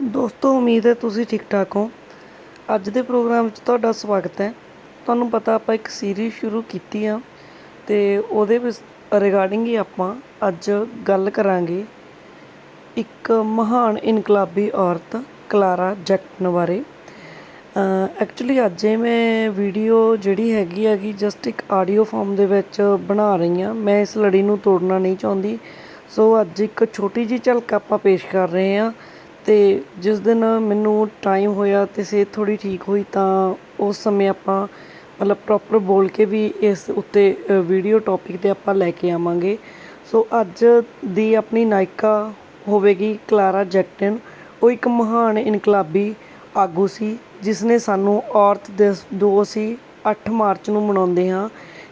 ਦੋਸਤੋ, ਉਮੀਦ ਹੈ ਤੁਸੀਂ ਠੀਕ ਠਾਕ ਹੋ। ਅੱਜ ਦੇ ਪ੍ਰੋਗਰਾਮ ਵਿੱਚ ਤੁਹਾਡਾ ਸਵਾਗਤ ਹੈ। ਤੁਹਾਨੂੰ ਪਤਾ ਆਪਾਂ ਇੱਕ ਸੀਰੀਜ਼ ਸ਼ੁਰੂ ਕੀਤੀ ਆ ਤੇ ਉਹਦੇ ਵਿੱਚ ਰਿਗਾਰਡਿੰਗ ਹੀ ਆਪਾਂ ਅੱਜ ਗੱਲ ਕਰਾਂਗੇ ਇੱਕ ਮਹਾਨ ਇਨਕਲਾਬੀ ਔਰਤ ਕਲਾਰਾ ਜੈਕਟਨ ਬਾਰੇ। ਐਕਚੁਅਲੀ ਅੱਜ ਇਹ ਮੈਂ ਵੀਡੀਓ ਜਿਹੜੀ ਹੈਗੀ ਹੈਗੀ ਜਸਟ ਇੱਕ ਆਡੀਓ ਫਾਰਮ ਦੇ ਵਿੱਚ ਬਣਾ ਰਹੀ ਹਾਂ। ਮੈਂ ਇਸ ਲੜੀ ਨੂੰ ਤੋੜਨਾ ਨਹੀਂ ਚਾਹੁੰਦੀ। ਸੋ ਅੱਜ ਇੱਕ ਛੋਟੀ ਜਿਹੀ ਝਲਕ ਆਪਾਂ ਪੇਸ਼ ਕਰ ਰਹੇ ਹਾਂ। ਅਤੇ ਜਿਸ ਦਿਨ ਮੈਨੂੰ ਟਾਈਮ ਹੋਇਆ ਅਤੇ ਸਿਹਤ ਥੋੜ੍ਹੀ ਠੀਕ ਹੋਈ ਤਾਂ ਉਸ ਸਮੇਂ ਆਪਾਂ ਮਤਲਬ ਪ੍ਰੋਪਰ ਬੋਲ ਕੇ ਵੀ ਇਸ ਉੱਤੇ ਵੀਡੀਓ ਟੋਪਿਕ ਤੇ ਆਪਾਂ ਲੈ ਕੇ ਆਵਾਂਗੇ। ਸੋ ਅੱਜ ਦੀ ਆਪਣੀ ਨਾਇਕਾ ਹੋਵੇਗੀ ਕਲਾਰਾ ਜੈਕਟਨ। ਉਹ ਇੱਕ ਮਹਾਨ ਇਨਕਲਾਬੀ ਆਗੂ ਸੀ ਜਿਸ ਨੇ ਸਾਨੂੰ ਔਰਤ ਦਿਵਸ ਜੋ ਅਸੀਂ 8 ਮਾਰਚ ਨੂੰ ਮਨਾਉਂਦੇ ਹਾਂ।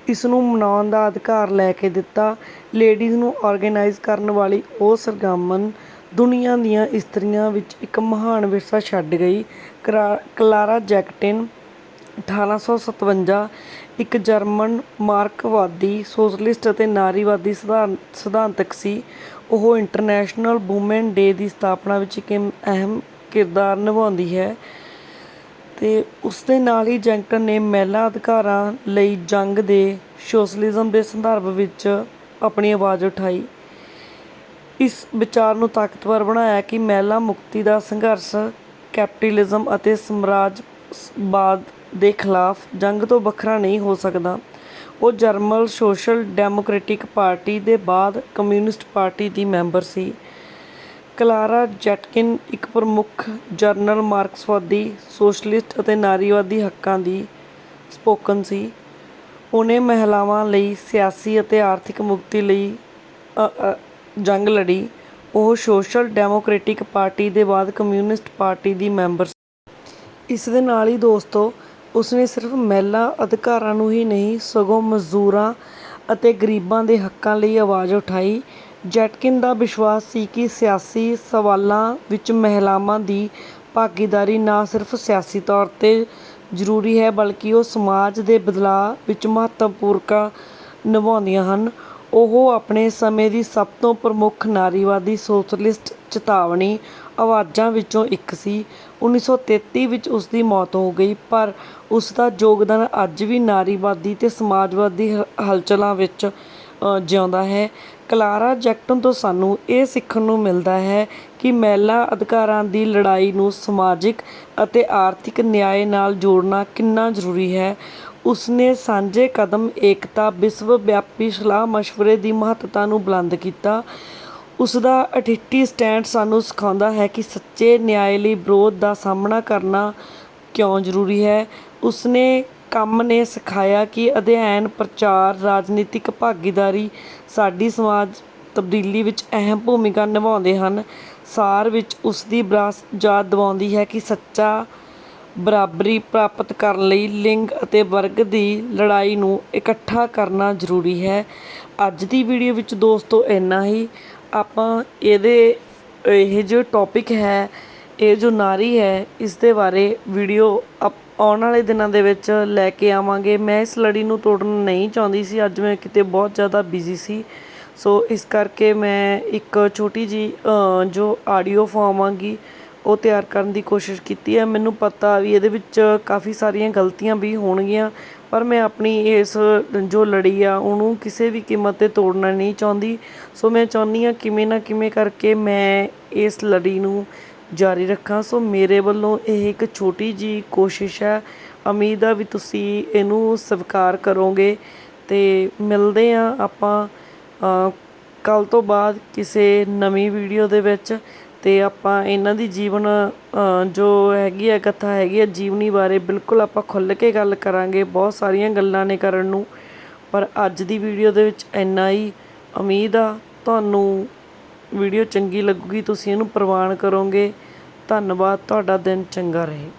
ਇਸ ਨੂੰ ਮਨਾਉਣ ਦਾ ਅਧਿਕਾਰ ਲੈ ਕੇ ਦਿੱਤਾ। ਲੇਡੀਜ਼ ਨੂੰ ਆਰਗੇਨਾਈਜ਼ ਕਰਨ ਵਾਲੀ ਉਹ ਸਰਗਰਮ ਦੁਨੀਆ ਦੀਆਂ ਇਸਤਰੀਆਂ ਵਿੱਚ ਇੱਕ ਮਹਾਨ ਵਿਰਸਾ ਛੱਡ ਗਈ। ਕਰਾ- ਕਲਾਰਾ ਜੈਕਟਿਨ 1857 ਇੱਕ ਜਰਮਨ ਮਾਰਕਵਾਦੀ, ਸੋਸ਼ਲਿਸਟ ਅਤੇ ਨਾਰੀਵਾਦੀ ਸਿਧਾਂ- ਸਿਧਾਂਤਕ ਸੀ। ਉਹ ਇੰਟਰਨੈਸ਼ਨਲ ਵੂਮੈਨ ਡੇ ਦੀ ਸਥਾਪਨਾ ਵਿੱਚ ਇੱਕ ਅਹਿਮ ਕਿਰਦਾਰ ਨਿਭਾਉਂਦੀ ਹੈ ਅਤੇ ਉਸ ਦੇ ਨਾਲ ਹੀ ਜੈਕਟਨ ਨੇ ਮਹਿਲਾ ਅਧਿਕਾਰਾਂ ਲਈ ਜੰਗ ਦੇ ਸੋਸ਼ਲਿਜ਼ਮ ਦੇ ਸੰਦਰਭ ਵਿੱਚ ਆਪਣੀ ਆਵਾਜ਼ ਉਠਾਈ। ਇਸ ਵਿਚਾਰ ਨੂੰ ਤਾਕਤਵਰ ਬਣਾਇਆ ਕਿ ਮਹਿਲਾ ਮੁਕਤੀ ਦਾ ਸੰਘਰਸ਼, ਕੈਪੀਟਲਿਜ਼ਮ ਅਤੇ ਸਾਮਰਾਜਵਾਦ ਦੇ ਖਿਲਾਫ ਜੰਗ ਤੋਂ ਵੱਖਰਾ ਨਹੀਂ ਹੋ ਸਕਦਾ। ਉਹ ਜਰਮਨ ਸੋਸ਼ਲ ਡੈਮੋਕ੍ਰੈਟਿਕ ਪਾਰਟੀ ਦੇ ਬਾਅਦ ਕਮਿਊਨਿਸਟ ਪਾਰਟੀ ਦੀ ਮੈਂਬਰ ਸੀ। ਕਲਾਰਾ ਜੈਟਕਿਨ ਇੱਕ ਪ੍ਰਮੁੱਖ ਜਰਨਲ ਮਾਰਕਸਵਾਦੀ, ਸੋਸ਼ਲਿਸਟ ਅਤੇ ਨਾਰੀਵਾਦੀ ਹੱਕਾਂ ਦੀ ਸਪੋਕਨ ਸੀ। ਉਹਨੇ ਮਹਿਲਾਵਾਂ ਲਈ ਸਿਆਸੀ ਅਤੇ ਆਰਥਿਕ ਮੁਕਤੀ ਲਈ ਜੰਗ ਲੜੀ। ਉਹ ਸੋਸ਼ਲ ਡੈਮੋਕ੍ਰੈਟਿਕ ਪਾਰਟੀ ਦੇ ਬਾਅਦ ਕਮਿਊਨਿਸਟ ਪਾਰਟੀ ਦੀ ਮੈਂਬਰ ਸੀ। ਇਸ ਦੇ ਨਾਲ ਹੀ ਦੋਸਤੋ, ਉਸਨੇ ਸਿਰਫ ਮਹਿਲਾ ਅਧਿਕਾਰਾਂ ਨੂੰ ਹੀ ਨਹੀਂ, ਸਗੋਂ ਮਜ਼ਦੂਰਾਂ ਅਤੇ ਗਰੀਬਾਂ ਦੇ ਹੱਕਾਂ ਲਈ ਆਵਾਜ਼ ਉਠਾਈ। ਜੈਟਕਿਨ ਦਾ ਵਿਸ਼ਵਾਸ ਸੀ ਕਿ ਸਿਆਸੀ ਸਵਾਲਾਂ ਵਿੱਚ ਮਹਿਲਾਵਾਂ ਦੀ ਭਾਗੀਦਾਰੀ ਨਾ ਸਿਰਫ ਸਿਆਸੀ ਤੌਰ 'ਤੇ ਜ਼ਰੂਰੀ ਹੈ, ਬਲਕਿ ਉਹ ਸਮਾਜ ਦੇ ਬਦਲਾਅ ਵਿੱਚ ਮਹੱਤਵਪੂਰਕਾ ਨਿਭਾਉਂਦੀਆਂ ਹਨ। ਉਹ ਆਪਣੇ ਸਮੇਂ ਦੀ ਸਭ ਤੋਂ ਪ੍ਰਮੁੱਖ ਨਾਰੀਵਾਦੀ ਸੋਸ਼ਲਿਸਟ ਚੇਤਾਵਨੀ ਆਵਾਜ਼ਾਂ ਵਿੱਚੋਂ ਇੱਕ ਸੀ। 1933 ਵਿੱਚ ਉਸ ਦੀ ਮੌਤ ਹੋ ਗਈ, ਪਰ ਉਸ ਦਾ ਯੋਗਦਾਨ ਅੱਜ ਵੀ ਨਾਰੀਵਾਦੀ ਤੇ ਸਮਾਜਵਾਦੀ ਹਲਚਲਾਂ ਵਿੱਚ ਜਿਉਂਦਾ ਹੈ। ਕਲਾਰਾ ਜੈਕਟਨ ਤੋਂ ਸਾਨੂੰ ਇਹ ਸਿੱਖਣ ਨੂੰ ਮਿਲਦਾ ਹੈ ਕਿ ਮਹਿਲਾ ਅਧਿਕਾਰਾਂ ਦੀ ਲੜਾਈ ਨੂੰ ਸਮਾਜਿਕ ਅਤੇ ਆਰਥਿਕ ਨਿਆਂ ਨਾਲ ਜੋੜਨਾ ਕਿੰਨਾ ਜ਼ਰੂਰੀ ਹੈ। ਉਸਨੇ ਸਾਂਝੇ ਕਦਮ, ਏਕਤਾ, ਵਿਸ਼ਵ ਵਿਆਪੀ ਸਲਾਹ ਮਸ਼ਵਰੇ ਦੀ ਮਹੱਤਤਾ ਨੂੰ ਬੁਲੰਦ ਕੀਤਾ। ਉਸਦਾ ਅਠਿੱਠੀ ਅਡਿੱਟੀ ਸਟੈਂਡ ਸਾਨੂੰ ਸਿਖਾਉਂਦਾ ਹੈ ਕਿ ਸੱਚੇ ਨਿਆਂ ਲਈ ਵਿਰੋਧ ਦਾ ਸਾਹਮਣਾ ਕਰਨਾ ਕਿਉਂ ਜ਼ਰੂਰੀ ਹੈ। ਉਸਨੇ ਕੰਮ ਨੇ ਸਿਖਾਇਆ ਕਿ ਅਧਿਐਨ, ਪ੍ਰਚਾਰ, ਰਾਜਨੀਤਿਕ ਭਾਗੀਦਾਰੀ ਸਾਡੀ ਸਮਾਜ ਤਬਦੀਲੀ ਵਿੱਚ ਅਹਿਮ ਭੂਮਿਕਾ ਨਿਭਾਉਂਦੇ ਹਨ। ਸਾਰ ਵਿੱਚ ਉਸ ਦੀ ਵਿਰਾਸਤ ਯਾਦ ਦਿਵਾਉਂਦੀ ਹੈ ਕਿ ਸੱਚਾ ਬਰਾਬਰੀ ਪ੍ਰਾਪਤ ਕਰਨ ਲਈ ਲਿੰਗ ਅਤੇ ਵਰਗ ਦੀ ਲੜਾਈ ਨੂੰ ਇਕੱਠਾ ਕਰਨਾ ਜ਼ਰੂਰੀ ਹੈ। ਅੱਜ ਦੀ ਵੀਡੀਓ ਵਿੱਚ ਦੋਸਤੋ ਇੰਨਾ ਹੀ। ਆਪਾਂ ਇਹਦੇ, ਇਹ ਜੋ ਟੌਪਿਕ ਹੈ, ਇਹ ਜੋ ਨਾਰੀ ਹੈ, ਇਸ ਦੇ ਬਾਰੇ ਵੀਡੀਓ ਅਪ- ਆਉਣ ਵਾਲੇ ਦਿਨਾਂ ਦੇ ਵਿੱਚ ਲੈ ਕੇ ਆਵਾਂਗੇ। ਮੈਂ ਇਸ ਲੜੀ ਨੂੰ ਤੋੜਨਾ ਨਹੀਂ ਚਾਹੁੰਦੀ ਸੀ। ਅੱਜ ਮੈਂ ਕਿਤੇ ਬਹੁਤ ਜ਼ਿਆਦਾ ਬਿਜ਼ੀ ਸੀ। ਸੋ ਇਸ ਕਰਕੇ ਮੈਂ ਇੱਕ ਛੋਟੀ ਜੀ ਜੋ ਆਡੀਓ ਫਾਰਮ ਆਂਗੀ, ਉਹ ਤਿਆਰ ਕਰਨ ਦੀ ਕੋਸ਼ਿਸ਼ ਕੀਤੀ ਹੈ। ਮੈਨੂੰ ਪਤਾ ਵੀ ਇਹਦੇ ਵਿੱਚ ਕਾਫੀ ਸਾਰੀਆਂ ਗਲਤੀਆਂ ਵੀ ਹੋਣਗੀਆਂ, ਪਰ ਮੈਂ ਆਪਣੀ ਇਸ ਜੋ ਲੜੀ ਆ, ਉਹਨੂੰ ਕਿਸੇ ਵੀ ਕੀਮਤ ਤੇ ਤੋੜਨਾ ਨਹੀਂ ਚਾਹੁੰਦੀ। ਸੋ ਮੈਂ ਚਾਹੁੰਦੀ ਹਾਂ ਕਿਵੇਂ ਨਾ ਕਿਵੇਂ ਕਰਕੇ ਮੈਂ ਇਸ ਲੜੀ ਨੂੰ ਜਾਰੀ ਰੱਖਾਂ। ਸੋ ਮੇਰੇ ਵੱਲੋਂ ਇਹ ਇੱਕ ਛੋਟੀ ਜਿਹੀ ਕੋਸ਼ਿਸ਼ ਹੈ। ਉਮੀਦ ਆ ਵੀ ਤੁਸੀਂ ਇਹਨੂੰ ਸਵੀਕਾਰ ਕਰੋਗੇ ਅਤੇ ਮਿਲਦੇ ਹਾਂ ਆਪਾਂ ਕੱਲ੍ਹ ਤੋਂ ਬਾਅਦ ਕਿਸੇ ਨਵੀਂ ਵੀਡੀਓ ਦੇ ਵਿੱਚ। ਅਤੇ ਆਪਾਂ ਇਹਨਾਂ ਦੀ ਜੀਵਨ ਜੋ ਹੈਗੀ ਹੈ, ਕਥਾ ਹੈਗੀ ਆ ਜੀਵਨੀ ਬਾਰੇ ਬਿਲਕੁਲ ਆਪਾਂ ਖੁੱਲ੍ਹ ਕੇ ਗੱਲ ਕਰਾਂਗੇ। ਬਹੁਤ ਸਾਰੀਆਂ ਗੱਲਾਂ ਨੇ ਕਰਨ ਨੂੰ। ਪਰ ਅੱਜ ਦੀ ਵੀਡੀਓ ਦੇ ਵਿੱਚ ਇੰਨਾ ਹੀ। ਉਮੀਦ ਆ ਤੁਹਾਨੂੰ ਵੀਡੀਓ ਚੰਗੀ ਲੱਗੂਗੀ, ਤੁਸੀਂ ਇਹਨੂੰ ਪ੍ਰਵਾਨ ਕਰੋਗੇ। ਧੰਨਵਾਦ ਤੁਹਾਡਾ ਦਿਨ ਚੰਗਾ ਰਹੇ।